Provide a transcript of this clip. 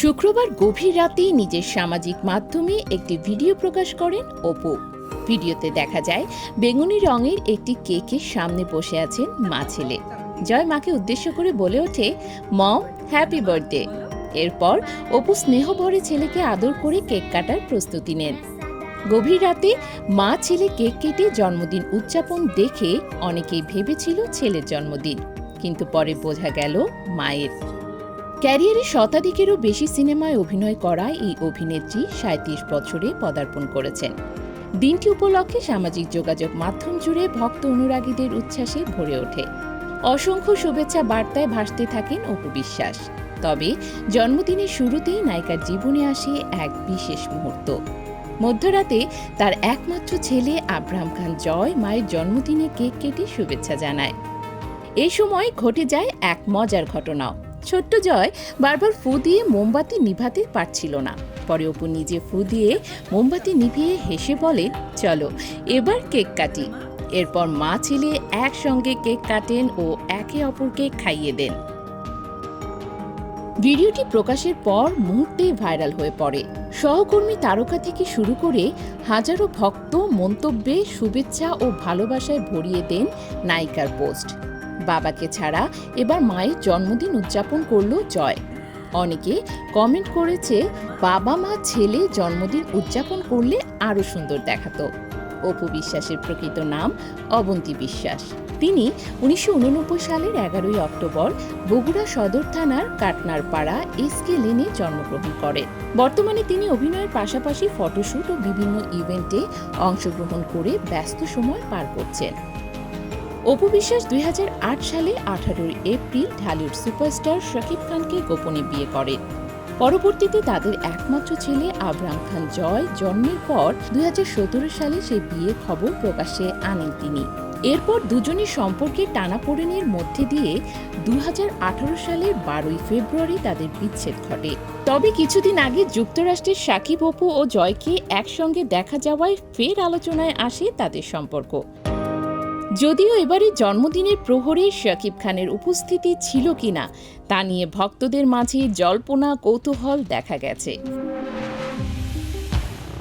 শুক্রবার গভীর রাতে নিজের সামাজিক মাধ্যমে একটি ভিডিও প্রকাশ করেন অপু। ভিডিওতে দেখা যায়, বেগুনি রঙের একটি কেকের সামনে বসে আছেন মা ছেলে। জয় মাকে উদ্দেশ্য করে বলে ওঠে মম হ্যাপি বার্থডে এরপর অপু স্নেহ ভরে ছেলেকে আদর করে কেক কাটার প্রস্তুতি নেন। গভীর রাতে মা ছেলে কেক কেটে জন্মদিন উদযাপন দেখে অনেকেই ভেবেছিল ছেলের জন্মদিন। কিন্তু পরে বোঝা গেল মায়ের। ক্যারিয়ারে শতাধিকেরও বেশি সিনেমায় অভিনয় করা এই অভিনেত্রী সাঁত্রিশ বছরে পদার্পণ করেছেন। দিনটি উপলক্ষে সামাজিক যোগাযোগ মাধ্যম জুড়ে ভক্ত অনুরাগীদের উচ্ছ্বাসে ভরে ওঠে। অসংখ্য শুভেচ্ছা বার্তায় ভাসতে থাকেন অপু বিশ্বাস। তবে জন্মদিনের শুরুতেই নায়িকার জীবনে আসে এক বিশেষ মুহূর্ত। মধ্যরাতে তার একমাত্র ছেলে আব্রাহাম খান জয় মায়ের জন্মদিনে কেক কেটে শুভেচ্ছা জানায়। এই সময় ঘটে যায় এক মজার ঘটনাও। ছোট্ট জয় বারবার ফু দিয়ে মোমবাতি নিভাতে পারছিল না। পরে অপু নিজে ফু দিয়ে মোমবাতি নিভিয়ে হেসে বলে, চলো, এবার কেক কাটি। এরপর মা ছেলে একসঙ্গে কেক কাটেন ও একে অপরকে খাইয়ে দেন। ভিডিওটি প্রকাশের পর মুহূর্তেই ভাইরাল হয়ে পড়ে। সহকর্মী তারকা থেকে শুরু করে হাজারো ভক্ত মন্তব্যে শুভেচ্ছা ও ভালোবাসায় ভরিয়ে দেন নায়িকার পোস্ট। বাবাকে ছাড়া এবার মায়ের জন্মদিন উদযাপন করল জয়। অনেকে কমেন্ট করেছে, বাবা মা ছেলে জন্মদিন উদযাপন করলে আরও সুন্দর দেখাতো। অপু বিশ্বাসের প্রকৃত নাম অবন্তী বিশ্বাস। তিনি উনিশশো উননব্বই সালের এগারোই অক্টোবর বগুড়া সদর থানার কাটনার পাড়া এসকে লেনে জন্মগ্রহণ করেন বর্তমানে তিনি অভিনয়ের পাশাপাশি ফটোশুট ও বিভিন্ন ইভেন্টে অংশগ্রহণ করে ব্যস্ত সময় পার করছেন। অপু বিশ্বাস দুই সালে আঠারোই এপ্রিল ঢালিউড সুপারস্টার শাকিব খানকে গোপনে বিয়ে করেন পরবর্তীতে তাদের একমাত্র ছেলে আবরাম খান জয় জন্মের পর দুই হাজার সতেরো সালে সেই বিয়ের খবর প্রকাশ্যে আনেন তিনি। এরপর দুজনের সম্পর্কে টানাপোড়েনের মধ্যে দিয়ে দু সালের বারোই ফেব্রুয়ারি তাদের বিচ্ছেদ ঘটে। তবে কিছুদিন আগে যুক্তরাষ্ট্রের সাকিব অপু ও জয়কে একসঙ্গে দেখা যাওয়ায় ফের আলোচনায় আসে তাদের সম্পর্ক। যদিও এবারে জন্মদিনের প্রহরে শাকিব খানের উপস্থিতি ছিল কিনা তা নিয়ে ভক্তদের মাঝে জল্পনা, কৌতূহল দেখা গেছে।